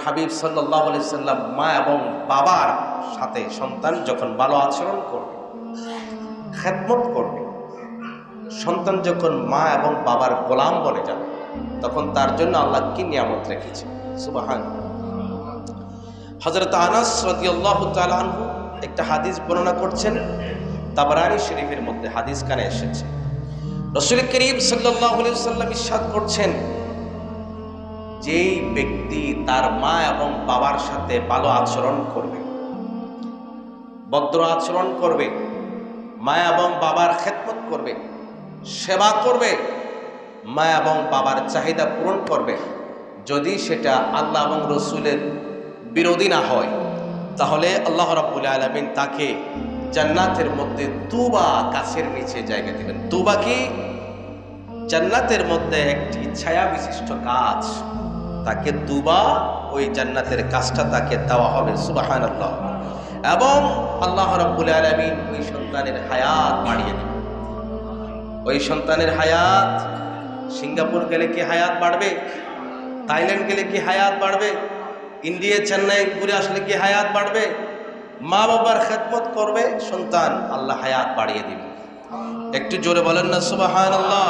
হাবিব সাল্লাহ সাল্লাম মা এবং বাবার সাথে সন্তান যখন ভালো আচরণ করবে, খেদমত করবে, সন্তান যখন মা এবং বাবার গোলাম বনে যাবে, তখন তার জন্য আল্লাহ কি নিয়ামত রেখেছে? সুবাহান হজরত আনাস রদিয়াল্লাহ একটা হাদিস বর্ণনা করছেন, তাবরানি শরীফের মধ্যে হাদিস কানে এসেছে। রসুল করিম সাল্লাহ সাল্লাম ইসাদ করছেন যেই ব্যক্তি তার মা এবং বাবার সাথে ভালো আচরণ করবে, ভদ্র আচরণ করবে, মা এবং বাবার খেদমত করবে, সেবা করবে, মা এবং বাবার চাহিদা পূরণ করবে, যদি সেটা আল্লাহ এবং রসুলের বিরোধী না হয়, তাহলে আল্লাহ রাবুল আলমিন তাকে জান্নাতের মধ্যে তুবা গাছের নিচে জায়গা দেবেন। তুবা কি? জান্নাতের মধ্যে একটি ছায়া বিশিষ্ট গাছ। তাকে দুবা, ওই জান্নাতের কাজটা তাকে দেওয়া হবে সুবাহান আল্লাহ এবং আল্লাহ রব্বুল আলমিন ওই সন্তানের হায়াত বাড়িয়ে দেবে ওই সন্তানের হায়াত, সিঙ্গাপুর গেলে কি হায়াত বাড়বে? থাইল্যান্ড গেলে কি হায়াত বাড়বে? ইন্ডিয়া, চেন্নাই ঘুরে আসলে কি হায়াত বাড়বে? মা বাবার খেদমত করবে, সন্তান আল্লাহ হায়াত বাড়িয়ে দিবে। একটু জোরে বলেন না সুবাহান আল্লাহ